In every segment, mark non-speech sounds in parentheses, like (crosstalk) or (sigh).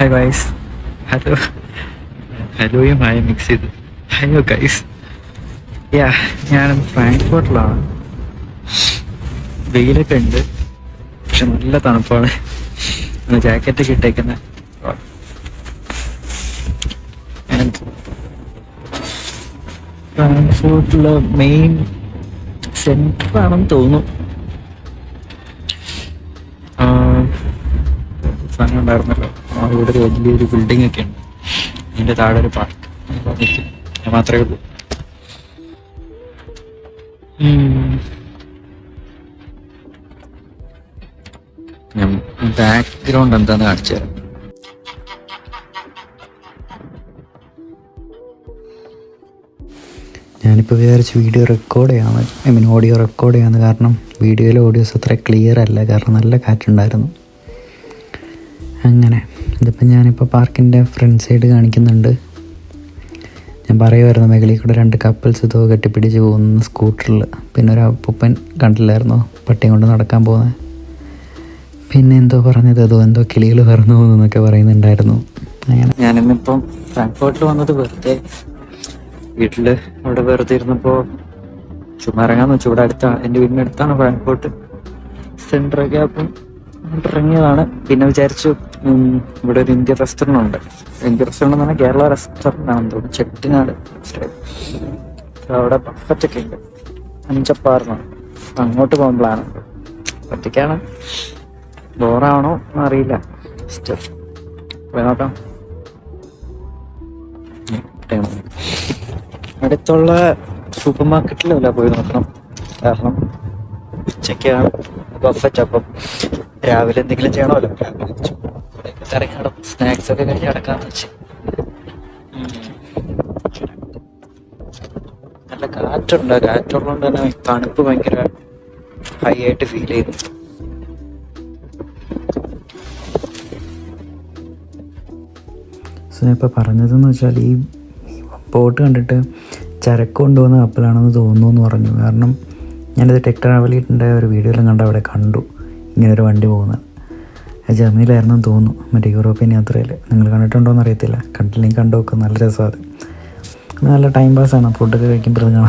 Hi guys hello ഹലോയും hi mix ചെയ്ത് hello guys yeah ഞാൻ ഫ്രാങ്ക്ഫോർട്ടിലാണ് വെയിലൊക്കെ ഉണ്ട്. പക്ഷെ നല്ല തണുപ്പാണ്. ജാക്കറ്റ് ഒക്കെ ഇട്ടേക്കുന്ന. ഫ്രാങ്ക്ഫോർട്ടിലെ മെയിൻ സെന്ററാണെന്ന് തോന്നുന്നു. സാധനം ഉണ്ടായിരുന്നല്ലോ. ഇവിടെ ഒരു വലിയൊരു ബിൽഡിംഗ് ഒക്കെ ഉണ്ട്. അതിന്റെ താഴെ ഒരു പാർക്ക് ഞാൻ മാത്രമേ ഉള്ളൂ. ഞാൻ ബാക്ക്ഗ്രൗണ്ട് എന്താന്ന് കാണിച്ചു തരാം. ഞാനിപ്പോൾ വിചാരിച്ച് വീഡിയോ റെക്കോർഡ് ചെയ്യാമെന്ന് ഐ മീൻ ഓഡിയോ റെക്കോർഡ് ചെയ്യാമെന്ന് കാരണം വീഡിയോയിലെ ഓഡിയോസ് അത്ര ക്ലിയർ അല്ല. കാരണം നല്ല കാറ്റുണ്ടായിരുന്നു. അങ്ങനെ. ഇതിപ്പോൾ ഞാനിപ്പോൾ പാർക്കിന്റെ ഫ്രണ്ട് സൈഡ് കാണിക്കുന്നുണ്ട്. ഞാൻ പറയുമായിരുന്നു മേഖലയിൽ കൂടെ രണ്ട് കപ്പിൾസ് ഇതോ കെട്ടിപ്പിടിച്ച് പോകുന്ന സ്കൂട്ടറിൽ പിന്നെ ഒരു അപ്പൂപ്പൻ കണ്ടില്ലായിരുന്നു? പട്ടിയും കൊണ്ട് നടക്കാൻ പോകുന്നത് പിന്നെ എന്തോ പറഞ്ഞത്? അതോ എന്തോ കിളികൾ പറന്നു പോകുന്നൊക്കെ പറയുന്നുണ്ടായിരുന്നു. അങ്ങനെ. ഞാനിന്നിപ്പം ഫ്രാങ്ക്ഫോർട്ടിൽ വന്നത് വെറുതെ വീട്ടിൽ അവിടെ വെറുതെ ഇരുന്നപ്പോൾ ചുമ്മാ ഇറങ്ങാന്ന് വെച്ചു. ഇവിടെ അടുത്താണ് എന്റെ വീടിനടുത്താണ് ഫ്രാങ്ക്ഫോർട്ട്. സെൻട്രൊക്കെ അപ്പം ഇറങ്ങിയതാണ്. പിന്നെ വിചാരിച്ചു ഇവിടെ ഒരു ഇന്ത്യൻ റെസ്റ്റോറന്റ് ഉണ്ട്. ഇന്ത്യൻ റെസ്റ്റോറന്റ് എന്ന് പറഞ്ഞാൽ കേരള റെസ്റ്റോറന്റ് ആണെന്ന് തോന്നുന്നു. ചെട്ടിനാട്. അവിടെ ബഫറ്റ് ഒക്കെ ഉണ്ട്. അഞ്ചപ്പാറിനാണ് അങ്ങോട്ട് ഉണ്ട് ഒറ്റയ്ക്കാണ്. ബോറാണോ അറിയില്ല. പോയി നോക്കാം. അടുത്തുള്ള സൂപ്പർ മാർക്കറ്റിലല്ല പോയി നോക്കണം. കാരണം ഉച്ചയ്ക്കാണ് ബഫറ്റ് അപ്പം രാവിലെ എന്തെങ്കിലും ചെയ്യണമല്ലോ? ഇവിടെയൊക്കെ സ്നാക്സ് ഒക്കെ കഴിഞ്ഞ് കിടക്കാന്ന് വെച്ച്. നല്ല കാറ്റുണ്ട്. കാറ്റുള്ളതുകൊണ്ട് തന്നെ തണുപ്പ് ഭയങ്കര ഹൈ ആയിട്ട് ഫീൽ ചെയ്യുന്നു. സോ പറഞ്ഞതെന്ന് വെച്ചാൽ ഈ ബോട്ട് കണ്ടിട്ട് ചരക്ക് കൊണ്ടുവന്ന കപ്പലാണെന്ന് തോന്നുന്നു എന്ന് പറഞ്ഞു. കാരണം ഞാനിത് ടെക് ട്രാവലിന്റെ ഒരു വീഡിയോയിലും കണ്ട് അവിടെ കണ്ടു. ഒരു വണ്ടി പോകുന്നത്. ജർമ്മനിയിലായിരുന്നു തോന്നുന്നു. മറ്റേ യൂറോപ്യൻ യാത്രയിൽ നിങ്ങൾ കണ്ടിട്ടുണ്ടോ എന്ന് അറിയത്തില്ല. കണ്ടില്ലെങ്കിൽ കണ്ടു നോക്കും. നല്ല രസമാണ് നല്ല ടൈം പാസ്സാണ് ഫുഡൊക്കെ കഴിക്കും പ്രതിഞ്ഞ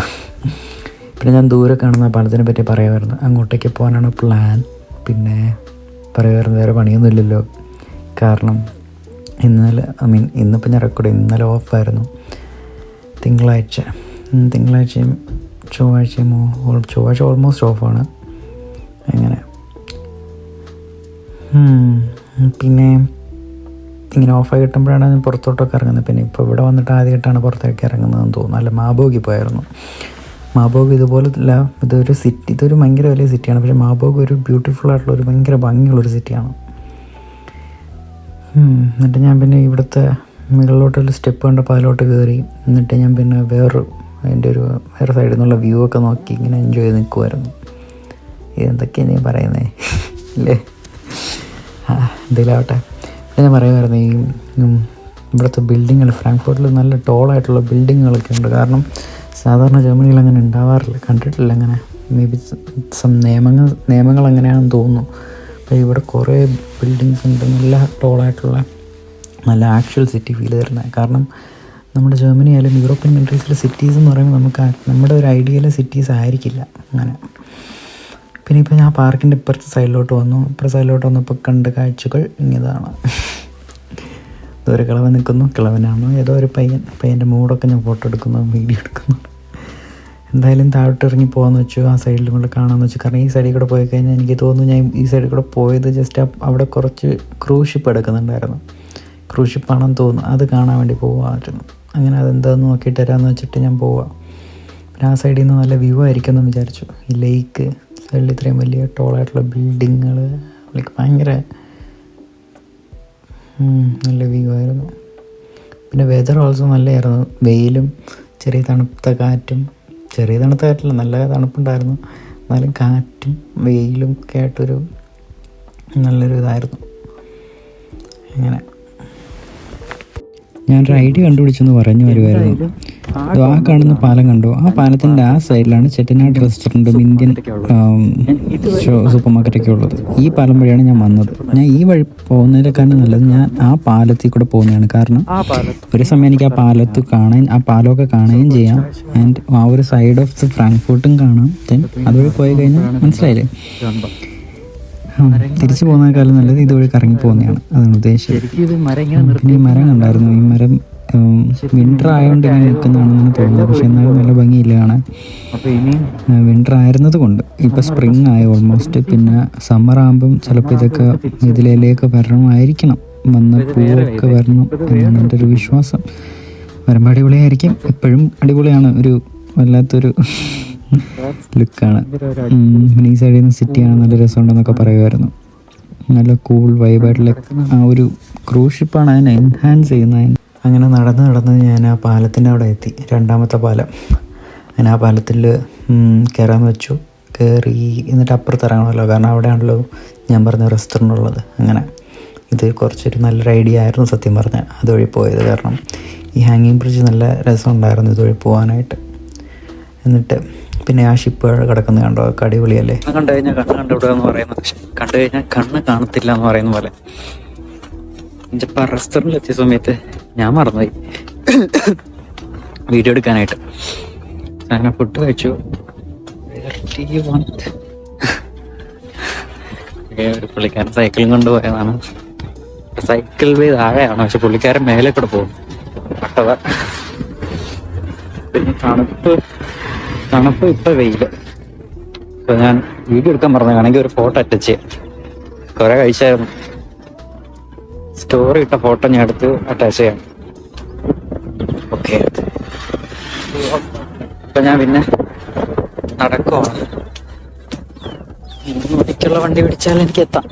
പിന്നെ ഞാൻ ദൂരെ കാണുന്ന പാലത്തിനെ പറ്റി പറയുമായിരുന്നു അങ്ങോട്ടേക്ക് പോകാനാണ് പ്ലാൻ പിന്നെ പറയുമായിരുന്നു വേറെ പണിയൊന്നുമില്ലല്ലോ. കാരണം ഇന്നലെ ഐ മീൻ ഇന്നിപ്പോൾ ഞാൻ റെക്കോർഡ് ഇന്നലെ ഓഫായിരുന്നു തിങ്കളാഴ്ച. തിങ്കളാഴ്ചയും ചൊവ്വാഴ്ചയും ചൊവ്വാഴ്ച ഓൾമോസ്റ്റ് ഓഫാണ് അങ്ങനെ. പിന്നെ ഇങ്ങനെ ഓഫായി കിട്ടുമ്പോഴാണ് ഞാൻ പുറത്തോട്ടൊക്കെ ഇറങ്ങുന്നത്. പിന്നെ ഇപ്പോൾ ഇവിടെ വന്നിട്ട് ആദ്യമായിട്ടാണ് പുറത്തേക്ക് ഇറങ്ങുന്നതെന്ന് തോന്നുന്നു. അല്ല മാബോഗി പോയായിരുന്നു. മാബോഗ് ഇതുപോലെ അല്ല ഇതൊരു സിറ്റി ഇതൊരു ഭയങ്കര വലിയ സിറ്റിയാണ് പക്ഷേ മാബോഗ് ഒരു ബ്യൂട്ടിഫുൾ ആയിട്ടുള്ള ഒരു ഭയങ്കര ഭംഗിയുള്ളൊരു സിറ്റിയാണ് എന്നിട്ട് ഞാൻ പിന്നെ ഇവിടുത്തെ മുകളിലോട്ടൊരു സ്റ്റെപ്പ് കണ്ടപ്പോൾ അതിലോട്ട് കയറി എന്നിട്ട് ഞാൻ പിന്നെ വേറൊരു അതിന്റെ ഒരു വേറെ സൈഡിൽ നിന്നുള്ള വ്യൂ ഒക്കെ നോക്കി ഇങ്ങനെ എൻജോയ് ചെയ്ത് നിൽക്കുമായിരുന്നു ഇതെന്തൊക്കെയാണ് ഞാൻ പറയുന്നത് (laughs) അല്ലേ? എന്തെങ്കിലാവട്ടെ പിന്നെ ഞാൻ പറയുമായിരുന്നു ഈ ഇവിടുത്തെ ബിൽഡിങ്ങുകൾ ഫ്രാങ്ക്ഫോർട്ടിൽ നല്ല ടോളായിട്ടുള്ള ബിൽഡിങ്ങുകളൊക്കെ ഉണ്ട്. കാരണം സാധാരണ ജർമ്മനിയിൽ അങ്ങനെ ഉണ്ടാവാറില്ല. കണ്ടിട്ടില്ല അങ്ങനെ. മേ ബി സം നിയമങ്ങൾ നിയമങ്ങൾ അങ്ങനെയാണെന്ന് തോന്നുന്നു. അപ്പോൾ ഇവിടെ കുറേ ബിൽഡിങ്സ് ഉണ്ട്. നല്ല ടോളായിട്ടുള്ള നല്ല ആക്ച്വൽ സിറ്റി ഫീൽ തരുന്നത്. കാരണം നമ്മുടെ ജർമ്മനി ആയാലും യൂറോപ്യൻ കൺട്രീസിലെ സിറ്റീസ് എന്ന് പറയുമ്പോൾ നമുക്ക് നമ്മുടെ ഒരു ഐഡിയയിലെ സിറ്റീസ് ആയിരിക്കില്ല. അങ്ങനെ. പിന്നെ ഇപ്പോൾ ഞാൻ പാർക്കിന്റെ ഇപ്പുറത്തെ സൈഡിലോട്ട് വന്നു. ഇപ്പുറത്തെ സൈഡിലോട്ട് വന്നപ്പോൾ കണ്ട കാഴ്ചകൾ ഇങ്ങതാണ്. ഒരു കിളവൻ നിൽക്കുന്നു. കിളവനാണ്? ഏതോ ഒരു പയ്യൻ. പയ്യന്റെ മൂടൊക്കെ ഞാൻ ഫോട്ടോ എടുക്കുന്നു വീഡിയോ എടുക്കുന്നു. എന്തായാലും താഴോട്ട് ഇറങ്ങി പോകാമെന്ന് വെച്ചു ആ സൈഡിലും കൂടെ കാണാമെന്ന് വെച്ചു. കാരണം ഈ സൈഡിൽ കൂടെ പോയി കഴിഞ്ഞാൽ എനിക്ക് തോന്നുന്നു ഞാൻ ഈ സൈഡിൽ കൂടെ പോയത് ജസ്റ്റ് അവിടെ കുറച്ച് ക്രൂസ് ഷിപ്പ് എടുക്കുന്നുണ്ടായിരുന്നു. ക്രൂസ് ഷിപ്പാണെന്ന് തോന്നുന്നു. അത് കാണാൻ വേണ്ടി പോകുമായിരുന്നു അങ്ങനെ അതെന്താന്ന് നോക്കിയിട്ട് തരാമെന്ന് വെച്ചിട്ട് ഞാൻ പോവാം. പിന്നെ ആ സൈഡിൽ നിന്ന് നല്ല വ്യൂ ആയിരിക്കും എന്ന് വിചാരിച്ചു. ഈ ലേക്ക് സൈഡിൽ ഇത്രയും വലിയ ടോളായിട്ടുള്ള ബിൽഡിങ്ങുകൾ ലൈക്ക് ഭയങ്കര നല്ല വ്യൂ ആയിരുന്നു. പിന്നെ വെതർ ഓൾസോ നല്ലതായിരുന്നു വെയിലും ചെറിയ തണുത്ത കാറ്റും ചെറിയ തണുത്ത കാറ്റില്ല നല്ല തണുപ്പുണ്ടായിരുന്നു. എന്നാലും കാറ്റും വെയിലും ഒക്കെ ആയിട്ടൊരു നല്ലൊരു ഇതായിരുന്നു. അങ്ങനെ. ഞാനൊരു ഐഡിയ കണ്ടുപിടിച്ചെന്ന് പറഞ്ഞു വരുമായിരുന്നു ആ കാണുന്ന പാലം കണ്ടോ. ആ പാലത്തിന്റെ ആ സൈഡിലാണ് ചെട്ടിനാട് റെസ്റ്റോറന്റും ഇന്ത്യൻ സൂപ്പർ മാർക്കറ്റൊക്കെ ഉള്ളത്. ഈ പാലം വഴിയാണ് ഞാൻ വന്നത്. ഞാൻ ഈ വഴി പോകുന്നതിനെക്കാളും നല്ലത് ഞാൻ ആ പാലത്തിൽ കൂടെ പോകുന്നതാണ്. കാരണം ഒരു സമയം എനിക്ക് ആ പാലത്ത് കാണാൻ ആ പാലമൊക്കെ കാണുകയും ചെയ്യാം. ആൻഡ് ആ ഒരു സൈഡ് ഓഫ് ദി ഫ്രാങ്ക്ഫോർട്ടും കാണാം. ദെൻ അതുവഴി പോയി കഴിഞ്ഞാൽ മനസ്സിലായില്ലേ? തിരിച്ചു പോകുന്നതിനേക്കാളും നല്ലത് ഇതുവഴി കറങ്ങി പോകുന്നതാണ്. അതാണ് ഉദ്ദേശിച്ചത് നിർത്തി പിന്നെ ഈ മരം ഉണ്ടായിരുന്നു. ഈ മരം വിന്റർ ആയതുകൊണ്ട് ഇങ്ങനെ നിൽക്കുന്നതാണെന്ന് തോന്നുന്നു പക്ഷെ എന്നാലും നല്ല ഭംഗിയില്ല കാണാൻ. വിന്റർ വിന്റർ ആയിരുന്നത് കൊണ്ട്. ഇപ്പം സ്പ്രിങ് ആയ ഓൾമോസ്റ്റ് പിന്നെ സമ്മർ ആകുമ്പം ചിലപ്പോൾ ഇതൊക്കെ ഇതിലേക്ക് വരണമായിരിക്കണം. വന്ന പൂവൊക്കെ വരണം എന്നാണ് എന്റെ ഒരു വിശ്വാസം. വരുമ്പോൾ അടിപൊളിയായിരിക്കും. എപ്പോഴും അടിപൊളിയാണ്. ഒരു വല്ലാത്തൊരു ലുക്കാണ്. ഈ സൈഡിൽ നിന്ന് സിറ്റി സിറ്റിയാണ് നല്ല രസമുണ്ടെന്നൊക്കെ പറയുമായിരുന്നു. നല്ല കൂൾ വൈബായിട്ടുള്ള ആ ഒരു ക്രൂസ് ഷിപ്പാണ് അതിനെ എൻഹാൻസ് ചെയ്യുന്നത്. അങ്ങനെ നടന്ന് നടന്ന് ഞാൻ ആ പാലത്തിന്റെ അവിടെ എത്തി. രണ്ടാമത്തെ പാലം. അങ്ങനെ ആ പാലത്തിൽ കയറാൻ വെച്ചു. കയറി എന്നിട്ട് അപ്പുറത്ത് ഇറങ്ങണമല്ലോ. കാരണം അവിടെയാണല്ലോ ഞാൻ പറഞ്ഞ റെസ്റ്റോറന്റ് ഉള്ളത്. അങ്ങനെ. ഇത് കുറച്ചൊരു നല്ലൊരു ഐഡിയ ആയിരുന്നു സത്യം പറഞ്ഞാൽ അതുവഴി പോയത്. കാരണം ഈ ഹാങ്ങിങ് ബ്രിഡ്ജ് നല്ല രസമുണ്ടായിരുന്നു ഇതുവഴി പോകാനായിട്ട് എന്നിട്ട് പിന്നെ ആ ഷിപ്പ് കിടക്കുന്ന കണ്ടോ? അതൊക്കെ അടിപൊളിയല്ലേ? കണ്ടു കഴിഞ്ഞാൽ കണ്ണ് കണ്ടുവിടുക എന്ന് പറയുന്നത്. പക്ഷെ കണ്ടു കഴിഞ്ഞാൽ കണ്ണ് കാണത്തില്ല എന്ന് പറയുന്ന പോലെ. ഇപ്പൊ റെസ്റ്റോറന്റിൽ എത്തിയ സമയത്ത് ഞാൻ മറന്നുപോയി. വീഡിയോ എടുക്കാനായിട്ട്. അങ്ങനെ ഫുഡ് കഴിച്ചു. പുള്ളിക്കാരൻ സൈക്കിളും കൊണ്ടുപോയതാണ്. സൈക്കിൾ വേ താഴെയാണ്. പക്ഷെ പുള്ളിക്കാരൻ മേലെ കൂടെ പോകും. അട്ടവ പിന്നെ തണുപ്പ്. തണുപ്പ് ഇപ്പൊ വെയിൽ. അപ്പൊ ഞാൻ വീഡിയോ എടുക്കാൻ പറഞ്ഞു വേണമെങ്കിൽ ഒരു ഫോട്ടോ അറ്റച്ച് ചെയ്യാം. കുറെ കഴിച്ചായിരുന്നു. സ്റ്റോറി ഇട്ട ഫോട്ടോ ഞാൻ എടുത്ത് അറ്റാച്ച് ചെയ്യാം. ഓക്കെ അപ്പൊ ഞാൻ പിന്നെ നടക്കുവാണ്. മണിക്കുള്ള വണ്ടി പിടിച്ചാൽ എനിക്ക് എത്താം.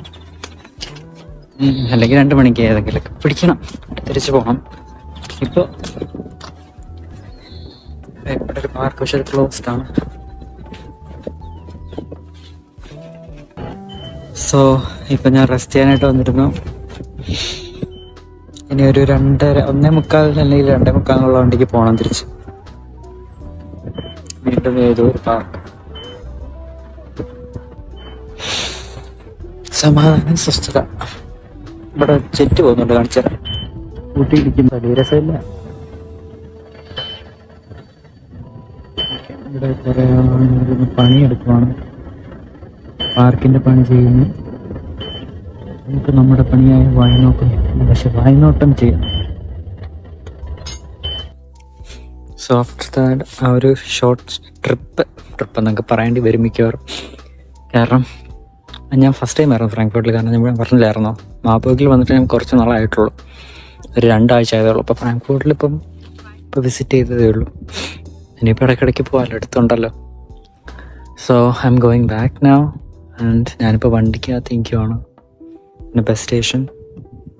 അല്ലെങ്കിൽ രണ്ട് മണിക്ക് ഏതെങ്കിലും പിടിക്കണം. തിരിച്ചു പോകണം ഇപ്പൊ ഇവിടെ ഒരു പാർക്ക് പക്ഷെ ക്ലോസ്ഡ് ആണ് സോ ഇപ്പൊ ഞാൻ റെസ്റ്റ് ചെയ്യാനായിട്ട് വന്നിരുന്നു. ഇനി ഒരു രണ്ടര ഒന്നേ മുക്കാൽ അല്ലെങ്കിൽ രണ്ടേ മുക്കാലുള്ള വണ്ടിക്ക് പോകണം തിരിച്ച്. വീണ്ടും ഏതോ ഒരു പാർക്ക് സമാധാനം സ്വസ്ഥത. ഇവിടെ ചെറ്റ് പോകുന്നുണ്ട് കാണിച്ചാൽ വലിയ രസമില്ല. ഇവിടെ കുറേ പണിയെടുക്കുവാണ്. പാർക്കിന്റെ പണി ചെയ്യുന്നു. നമുക്ക് നമ്മുടെ പണിയായ വായനോക്കം പക്ഷെ വായനോട്ടം ചെയ്യാം. സോഫ്റ്റ് ദാറ്റ് ആ ഒരു ഷോർട്ട് ട്രിപ്പ് ട്രിപ്പ് എന്നൊക്കെ പറയേണ്ടി വരും മിക്കവാറും. കാരണം ഞാൻ ഫസ്റ്റ് ടൈം ആയിരുന്നു ഫ്രാങ്ക്ഫർട്ടിൽ കാരണം ഞാൻ പറഞ്ഞില്ലായിരുന്നോ? മാപ്പോക്കിൽ വന്നിട്ട് ഞാൻ കുറച്ച് നാളായിട്ടുള്ളൂ. ഒരു രണ്ടാഴ്ച ആയതേ ഉള്ളൂ. അപ്പോൾ ഫ്രാങ്ക്ഫർട്ടിൽ ഇപ്പം ഇപ്പോൾ വിസിറ്റ് ചെയ്തതേ ഉള്ളൂ. ഇനിയിപ്പോൾ ഇടയ്ക്കിടയ്ക്ക് പോകാമല്ലോ അടുത്തുണ്ടല്ലോ so I'm going back now and ഞാനിപ്പോൾ വണ്ടിക്കകത്ത് ഇരിക്കുവാണ്. എന്റെ ബസ് സ്റ്റേഷൻ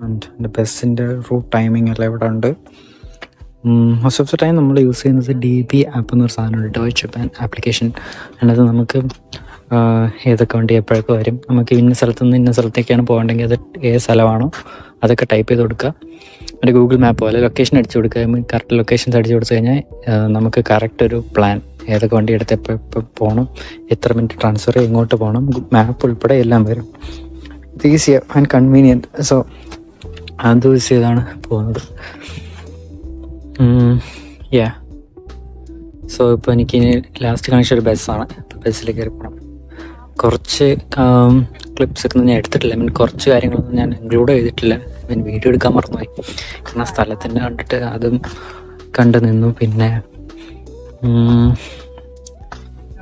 ആൻഡ് എന്റെ ബസ്സിന്റെ റൂട്ട് ടൈമിംഗ് എല്ലാം ഇവിടെ ഉണ്ട്. മോസ്റ്റ് ഓഫ് ദ ടൈം നമ്മൾ യൂസ് ചെയ്യുന്നത് ഡി ബി ആപ്പ് എന്നൊരു സാധനമുണ്ട്. ഡോയ്ച്ച് ചെപ്പാൻ ആപ്ലിക്കേഷൻ അതിനകത്ത് നമുക്ക് ഏതൊക്കെ വണ്ടി എപ്പോഴൊക്കെ വരും. നമുക്ക് ഇന്ന സ്ഥലത്തു നിന്ന് ഇന്ന സ്ഥലത്തേക്കാണ് പോകേണ്ടെങ്കിൽ അത് ഏത് സ്ഥലമാണോ അതൊക്കെ ടൈപ്പ് ചെയ്ത് കൊടുക്കുക. ഒരു ഗൂഗിൾ മാപ്പ് പോലെ ലൊക്കേഷൻ അടിച്ചു കൊടുക്കുക. കറക്റ്റ് ലൊക്കേഷൻസ് അടിച്ചു കൊടുത്തു കഴിഞ്ഞാൽ നമുക്ക് കറക്റ്റ് ഒരു പ്ലാൻ ഏതൊക്കെ വണ്ടി എടുത്ത് എപ്പോൾ എപ്പോൾ പോകണം എത്ര മിനിറ്റ് ട്രാൻസ്ഫർ എങ്ങോട്ട് പോകണം മാപ്പ് ഉൾപ്പെടെ എല്ലാം വരും. ഇത് ഈസിയാണ് ആൻഡ് കൺവീനിയന്റ് സോ അത് യൂസ് ചെയ്താണ് പോകുന്നത്. യാ സോ ഇപ്പോൾ എനിക്ക് ലാസ്റ്റ് കണക്ഷൻ ഒരു ബസ്സാണ് ബസ്സിൽ കയറി പോകണം കുറച്ച് ക്ലിപ്സ് ഒക്കെ ഞാൻ എടുത്തിട്ടില്ല. മീൻ കുറച്ച് കാര്യങ്ങളൊന്നും ഞാൻ ഇൻക്ലൂഡ് ചെയ്തിട്ടില്ല. മീൻ വീഡിയോ എടുക്കാൻ മറന്നുപോയി. കാരണം സ്ഥലത്തിന്റെ കണ്ടിട്ട് അതും കണ്ടു നിന്നു. പിന്നെ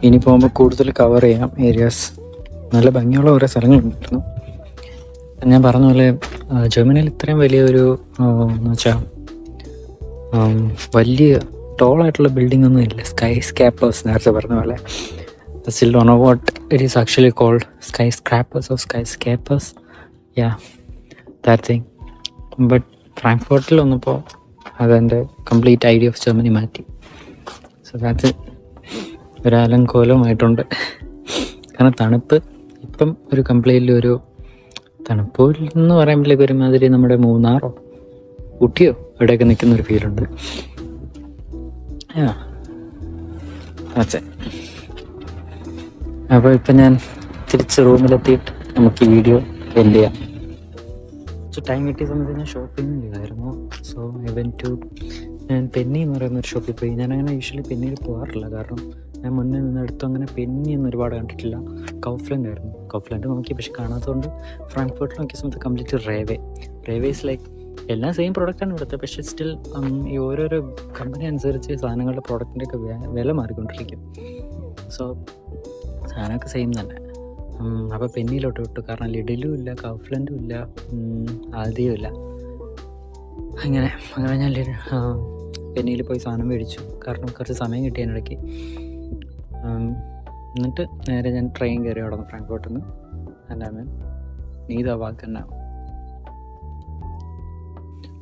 ഇനി പോകുമ്പോൾ കൂടുതൽ കവർ ചെയ്യാം. ഏരിയാസ് നല്ല ഭംഗിയുള്ള ഓരോ സ്ഥലങ്ങളുണ്ടായിരുന്നു. ഞാൻ പറഞ്ഞ പോലെ ജർമ്മനിയിൽ ഇത്രയും വലിയൊരു എന്ന് വെച്ചാൽ വലിയ ടോളായിട്ടുള്ള ബിൽഡിംഗ് ഒന്നും ഇല്ല. സ്കൈ സ്കാപ്പേഴ്സ് നേരത്തെ പറഞ്ഞ പോലെ. Don't know what it is actually called skyscrapers of skyscrapers yeah that thing but ഫ്രാങ്ക്ഫോർട്ടിൽ വന്നപ്പോൾ അതെന്റെ കംപ്ലീറ്റ് ഐഡിയ ഓഫ് ജർമ്മനി മാറ്റി. സോ ദാറ്റ് ഒരു അലങ്കോലമായിട്ടുണ്ട് കാരണം തണുപ്പ് ഇപ്പം ഒരു കംപ്ലീറ്റ്ലി ഒരു തണുപ്പ് എന്ന് പറയുമ്പോഴേക്ക് ഒരുമാതിരി നമ്മുടെ മൂന്നാറോ ഊട്ടിയോ ഇവിടെയൊക്കെ നിൽക്കുന്ന ഒരു ഫീലുണ്ട് അച്ഛൻ അപ്പോൾ ഇപ്പം ഞാൻ തിരിച്ച് റൂമിലെത്തിയിട്ട് നമുക്ക് വീഡിയോ എൻഡ് ചെയ്യാം. സോ ടൈം കിട്ടിയ സമയത്ത് ഞാൻ ഷോപ്പിംഗ് ചെയ്തായിരുന്നു. സോ ഐ വെൻ ടു ഞാൻ പെന്നി എന്ന് പറയുന്ന ഒരു ഷോപ്പിൽ പോയി. ഞാൻ അങ്ങനെ യൂഷ്വലി പെന്നിയിൽ പോകാറില്ല കാരണം ഞാൻ മുന്നേ നിന്നെടുത്തു അങ്ങനെ പെന്നി എന്ന് ഒരുപാട് കണ്ടിട്ടില്ല. കൗഫ്ലൻഡ് ആയിരുന്നു. കൗഫ്ലൻഡ് നോക്കി. പക്ഷെ കാണാത്തതുകൊണ്ട് ഫ്രാങ്ക്ഫർട്ടിൽ നോക്കിയ സമയത്ത് complete Rewe Rewe is like എല്ലാം സെയിം പ്രോഡക്റ്റാണ് ഇവിടുത്തെ. പക്ഷേ സ്റ്റിൽ ഈ ഓരോരോ കമ്പനി അനുസരിച്ച് സാധനങ്ങളുടെ പ്രോഡക്റ്റിന്റെയൊക്കെ വില മാറിക്കൊണ്ടിരിക്കും. സോ സാധനമൊക്കെ സെയിം തന്നെ. അപ്പോൾ പെന്നിയിലോട്ട് വിട്ടു. കാരണം ലിഡിലും ഇല്ല കൗഫ്ലന്റും ഇല്ല ആദ്യവും ഇല്ല. അങ്ങനെ അങ്ങനെ ഞാൻ പെന്നിയിൽ പോയി സാധനം മേടിച്ചു. കാരണം കുറച്ച് സമയം കിട്ടി അതിനിടയ്ക്ക്. എന്നിട്ട് നേരെ ഞാൻ ട്രെയിൻ കയറി അവിടെ നിന്ന് ഫ്രാങ്ക്ഫോർട്ടിൽ നിന്ന് അല്ലാമേ നീതാ വാക്കന്ന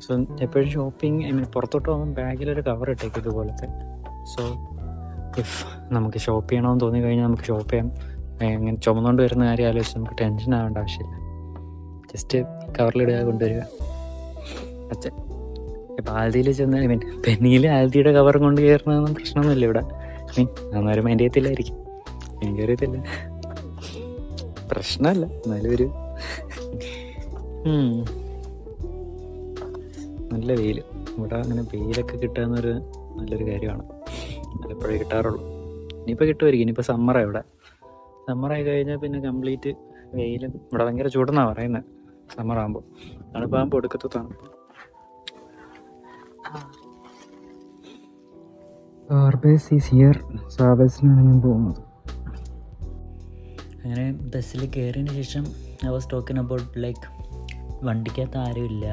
സോ എപ്പോഴും ഷോപ്പിംഗ് ഐ മീൻ പുറത്തോട്ട് പോകുമ്പോൾ ബാഗിലൊരു കവർ ഇട്ടേക്കും ഇതുപോലത്തെ. സോ ഇഫ് നമുക്ക് ഷോപ്പ് ചെയ്യണമെന്ന് തോന്നി കഴിഞ്ഞാൽ നമുക്ക് ഷോപ്പ് ചെയ്യാം. എങ്ങനെ ചുമന്നുകൊണ്ട് വരുന്ന കാര്യം ആലോചിച്ച് നമുക്ക് ടെൻഷൻ ആവേണ്ട ആവശ്യമില്ല. ജസ്റ്റ് കവറിലിടുക കൊണ്ടുവരിക. അച്ഛൻ ഇപ്പം ആൽദിയിൽ ചെന്നാൽ മീൻ പെന്നിയിൽ ആൽദിയുടെ കവർ കൊണ്ട് കയറുന്നതൊന്നും പ്രശ്നമൊന്നുമില്ല ഇവിടെ. മീൻ അന്നേരം മൈൻഡ് ചെയ്യത്തില്ലായിരിക്കും. എനിക്കറിയത്തില്ല പ്രശ്നമല്ല എന്നാലും ഒരു നല്ല വെയിൽ ഇവിടെ അങ്ങനെ വെയിലൊക്കെ കിട്ടുക എന്നൊരു നല്ലൊരു കാര്യമാണ്. പലപ്പോഴേ കിട്ടാറുള്ളൂ. ഇനിയിപ്പോൾ കിട്ടുമായിരിക്കും ഇനിയിപ്പോൾ സമ്മറാണ് ഇവിടെ. സമ്മറായി കഴിഞ്ഞാൽ പിന്നെ കംപ്ലീറ്റ് വെയിലും ഇവിടെ ഭയങ്കര ചൂടെന്നാണ് പറയുന്നത് സമ്മറാകുമ്പോൾ തണുപ്പാകുമ്പോൾ ഒടുക്കത്തെ തണുപ്പ്. ആർബേസ് ഈസ് ഹിയർ സാബേസിനാണ് ഞാൻ പോകുന്നത്. അങ്ങനെ ബസ്സിൽ കയറിയതിന് ശേഷം I was talking about like വണ്ടിക്കകത്ത് ആരും ഇല്ല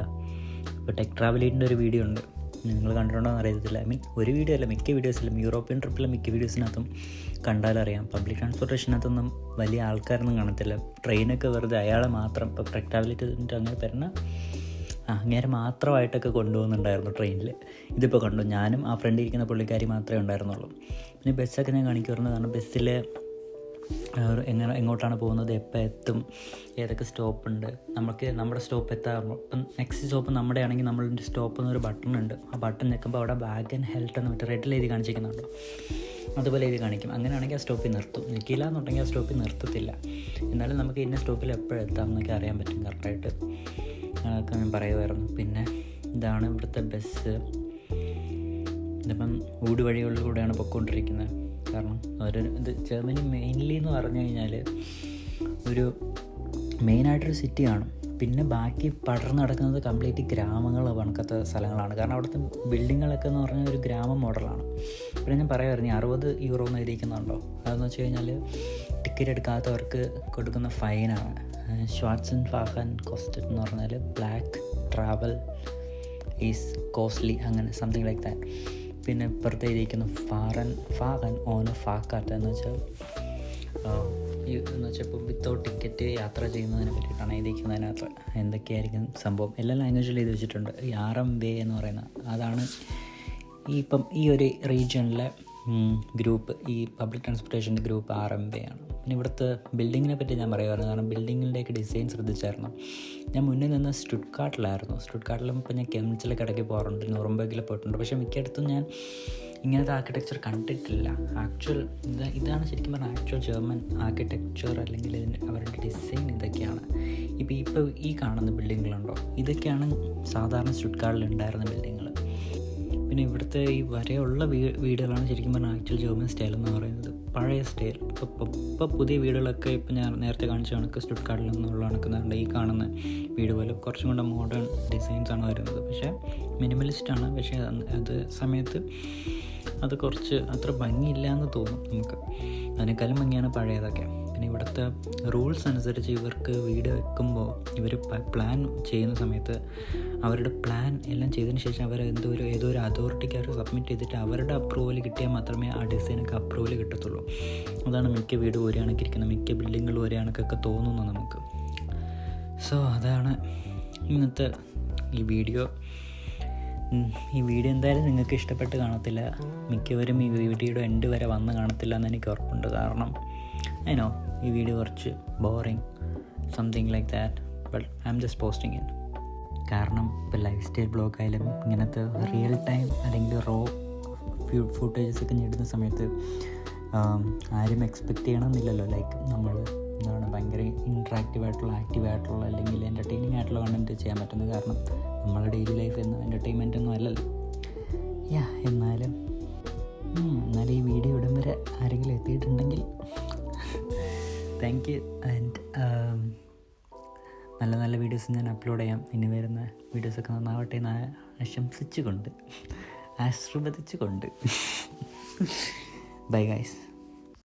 ഇപ്പോൾ ടെക് ട്രാവൽ ഒരു വീഡിയോ ഉണ്ട്. നിങ്ങൾ കണ്ടിട്ടുണ്ടോ എന്ന് അറിയത്തില്ല. ഐ മീൻ ഒരു വീഡിയോ അല്ല മിക്ക വീഡിയോസിലും യൂറോപ്യൻ ട്രിപ്പിലെ മിക്ക വീഡിയോസിനകത്തും കണ്ടാലറിയാം പബ്ലിക് ട്രാൻസ്പോർട്ടേഷനകത്തൊന്നും വലിയ ആൾക്കാരൊന്നും കാണത്തില്ല. ട്രെയിനൊക്കെ വെറുതെ അയാളെ മാത്രം ഇപ്പോൾ ടെക് ട്രാവലിറ്റ് അങ്ങനെ ആ അങ്ങേരെ മാത്രമായിട്ടൊക്കെ കൊണ്ടുപോകുന്നുണ്ടായിരുന്നു ട്രെയിനിൽ ഇതിപ്പോൾ കണ്ടു. ഞാനും ആ ഫ്രണ്ടിൽ ഇരിക്കുന്ന പുള്ളിക്കാരി മാത്രമേ ഉണ്ടായിരുന്നുള്ളൂ. പിന്നെ ബസ്സൊക്കെ ഞാൻ കാണിക്കുമായിരുന്നു കാരണം ബസ്സിൽ എങ്ങനെ എങ്ങോട്ടാണ് പോകുന്നത് എപ്പോൾ എത്തും ഏതൊക്കെ സ്റ്റോപ്പ് ഉണ്ട് നമുക്ക് നമ്മുടെ സ്റ്റോപ്പ് എത്താൻ ഇപ്പം നെക്സ്റ്റ് സ്റ്റോപ്പ് നമ്മുടെ ആണെങ്കിൽ നമ്മളുടെ സ്റ്റോപ്പ് എന്നൊരു ബട്ടൺ ഉണ്ട്. ആ ബട്ടൺ നിൽക്കുമ്പോൾ അവിടെ ബാഗ് ആൻഡ് ഹെൽത്ത് എന്ന് മറ്റേ റെഡിൽ എഴുതി കാണിച്ചിരിക്കുന്നുണ്ടോ. അതുപോലെ എഴുതി കാണിക്കും. അങ്ങനെയാണെങ്കിൽ ആ സ്റ്റോപ്പിൽ നിർത്തും. നിൽക്കില്ല എന്നുണ്ടെങ്കിൽ ആ സ്റ്റോപ്പിൽ നിർത്തത്തില്ല. എന്നാലും നമുക്ക് ഇന്ന സ്റ്റോപ്പിൽ എപ്പോഴെത്താം എന്നൊക്കെ അറിയാൻ പറ്റും കറക്റ്റായിട്ട് അതൊക്കെ ഞാൻ പറയുമായിരുന്നു. പിന്നെ ഇതാണ് ഇവിടുത്തെ ബസ് ഇതിപ്പം ഊട് വഴികളിലൂടെയാണ് പൊയ്ക്കൊണ്ടിരിക്കുന്നത്. കാരണം ഒരു ഇത് ജർമ്മനി മെയിൻലി എന്ന് പറഞ്ഞു കഴിഞ്ഞാൽ ഒരു മെയിനായിട്ടൊരു സിറ്റിയാണ് പിന്നെ ബാക്കി പടർന്നു നടക്കുന്നത് കംപ്ലീറ്റ് ഗ്രാമങ്ങൾ കണക്കത്തെ സ്ഥലങ്ങളാണ്. കാരണം അവിടുത്തെ ബിൽഡിങ്ങുകളൊക്കെ എന്ന് പറഞ്ഞാൽ ഒരു ഗ്രാമ മോഡലാണ് പിന്നെ ഞാൻ പറയുമായിരുന്നു അറുപത് യൂറോ എന്ന് എഴുതിയിരിക്കുന്നുണ്ടോ? അതെന്ന് വെച്ച് കഴിഞ്ഞാൽ ടിക്കറ്റ് എടുക്കാത്തവർക്ക് കൊടുക്കുന്ന ഫൈനാണ് ഷ്വാർട്സൻ ഫാഹൻ കോസ്റ്റ് എന്ന് പറഞ്ഞാൽ ബ്ലാക്ക് ട്രാവൽ ഈസ് കോസ്റ്റ്ലി അങ്ങനെ സംതിങ് ലൈക്ക് ദാറ്റ് പിന്നെ ഇപ്പുറത്തെ ഇരിക്കുന്ന ഫാറൻ ഫാഗൻ ഓന് ഫാക്കാട്ട് എന്ന് വെച്ചാൽ എന്ന് വെച്ചാൽ ഇപ്പോൾ വിത്തൗട്ട് ടിക്കറ്റ് യാത്ര ചെയ്യുന്നതിനെ പറ്റിയിട്ടാണ് എഴുതിയിരിക്കുന്നതിനകത്ത് എന്തൊക്കെയായിരിക്കും സംഭവം. എല്ലാ ലാംഗ്വേജിലും എഴുതി വെച്ചിട്ടുണ്ട്. ഈ ആർ എം വേ എന്ന് പറയുന്ന അതാണ് ഈ ഇപ്പം ഈ ഒരു റീജിയണിലെ ഗ്രൂപ്പ് ഈ പബ്ലിക് ട്രാൻസ്പോർട്ടേഷന്റെ ഗ്രൂപ്പ് ആർ എം വേ ആണ്. പിന്നെ ഇവിടുത്തെ ബിൽഡിങ്ങിനെ പറ്റി ഞാൻ പറയുമായിരുന്നു കാരണം ബിൽഡിങ്ങിന്റെയൊക്കെ ഡിസൈൻ ശ്രദ്ധിച്ചായിരുന്നു. ഞാൻ മുന്നേ നിന്ന് സ്റ്റുഡ്കാട്ടിലായിരുന്നു. സ്റ്റുഡ്കാട്ടിലും ഇപ്പോൾ ഞാൻ കെമിച്ചിലൊക്കെ ഇടയ്ക്ക് പോകാറുണ്ട്. നൂറമ്പേക്കിൽ പോയിട്ടുണ്ട്. പക്ഷേ മിക്കയിടത്തും ഞാൻ ഇങ്ങനത്തെ ആർക്കിടെക്ചർ കണ്ടിട്ടില്ല. ആക്ച്വൽ ഇത് ഇതാണ് ശരിക്കും പറഞ്ഞാൽ ആക്ച്വൽ ജർമ്മൻ ആർക്കിടെക്ചർ അല്ലെങ്കിൽ അവരുടെ ഡിസൈൻ ഇതൊക്കെയാണ്. ഇപ്പോൾ ഇപ്പോൾ ഈ കാണുന്ന ബിൽഡിങ്ങുകളുണ്ടോ ഇതൊക്കെയാണ് സാധാരണ സ്റ്റുഡ്കാട്ടിൽ ഉണ്ടായിരുന്ന ബിൽഡിങ്ങുകൾ പിന്നെ ഇവിടുത്തെ ഈ വരെയുള്ള വീ വീടുകളാണ് ശരിക്കും പറഞ്ഞാൽ ആക്ച്വൽ ജർമ്മൻ സ്റ്റൈൽ എന്ന് പറയുന്നത്. പഴയ സ്റ്റൈൽ ഇപ്പോൾ ഇപ്പോൾ പുതിയ വീടുകളൊക്കെ ഇപ്പോൾ ഞാൻ നേരത്തെ കാണിച്ച കണക്ക് സ്റ്റുഡ്കാർഡിൽ നിന്നുള്ള കണക്കുന്നുണ്ട് ഈ കാണുന്ന വീട് പോലെ. കുറച്ചും കൂടെ മോഡേൺ ഡിസൈൻസ് ആണ് വരുന്നത്. പക്ഷേ മിനിമലിസ്റ്റ് ആണ്. പക്ഷേ അത് സമയത്ത് അത് കുറച്ച് അത്ര ഭംഗിയില്ല എന്ന് തോന്നും നമുക്ക്. അതിനേക്കാളും ഭംഗിയാണ് പഴയതൊക്കെ. പിന്നെ ഇവിടുത്തെ റൂൾസ് അനുസരിച്ച് ഇവർക്ക് വീട് വെക്കുമ്പോൾ ഇവർ പ്ലാൻ ചെയ്യുന്ന സമയത്ത് അവരുടെ പ്ലാൻ എല്ലാം ചെയ്തതിന് ശേഷം അവർ എന്തോ ഒരു ഏതോ ഒരു അതോറിറ്റിക്ക് അവർ സബ്മിറ്റ് ചെയ്തിട്ട് അവരുടെ അപ്രൂവൽ കിട്ടിയാൽ മാത്രമേ ആ ഡിസൈനൊക്കെ അപ്രൂവൽ കിട്ടത്തുള്ളൂ. അതാണ് മിക്ക വീട് ഒരേ കണക്കിരിക്കുന്നത് മിക്ക ബിൽഡിങ്ങുകൾ ഒരേ കണക്കൊക്കെ തോന്നുന്നു നമുക്ക്. സോ അതാണ് ഇന്നത്തെ ഈ വീഡിയോ ഈ വീഡിയോ എന്തായാലും നിങ്ങൾക്ക് ഇഷ്ടപ്പെട്ട് കാണത്തില്ല. മിക്കവരും ഈ വീഡിയോയുടെ എൻഡ് വരെ വന്ന് കാണത്തില്ല എന്ന് എനിക്ക് ഉറപ്പുണ്ട്. കാരണം അതിനോ ഈ വീഡിയോ കുറച്ച് boring something like that but I'm just posting in കാരണം ഇപ്പോൾ ലൈഫ് സ്റ്റൈൽ ബ്ലോഗ് ആയാലും ഇങ്ങനത്തെ റിയൽ ടൈം അല്ലെങ്കിൽ റോ ഫുട്ടേജസ് ഒക്കെ നേടുന്ന സമയത്ത് ആരും എക്സ്പെക്റ്റ് ചെയ്യണമെന്നില്ലല്ലോ. ലൈക്ക് നമ്മൾ എന്താണ് ഭയങ്കര ഇൻട്രാക്റ്റീവ് ആയിട്ടുള്ള ആക്റ്റീവ് ആയിട്ടുള്ള അല്ലെങ്കിൽ എന്റർടൈനിങ് ആയിട്ടുള്ള കണ്ടന്റ് ചെയ്യാൻ പറ്റുന്നത് കാരണം നമ്മളെ ഡെയിലി ലൈഫ് എന്ന് എന്റർടൈൻമെന്റ് ഒന്നും അല്ലല്ലോ. യാ എന്നാലും എന്നാലും ഈ വീഡിയോ ഇടം വരെ ആരെങ്കിലും എത്തിയിട്ടുണ്ടെങ്കിൽ താങ്ക് യു ആൻഡ് നല്ല നല്ല വീഡിയോസ് ഞാൻ അപ്ലോഡ് ചെയ്യാം. ഇനി വരുന്ന വീഡിയോസൊക്കെ നന്നാവട്ടെ എന്ന് ആശംസിച്ചുകൊണ്ട്. ആശീർവദിച്ചുകൊണ്ട്. (laughs) Bye guys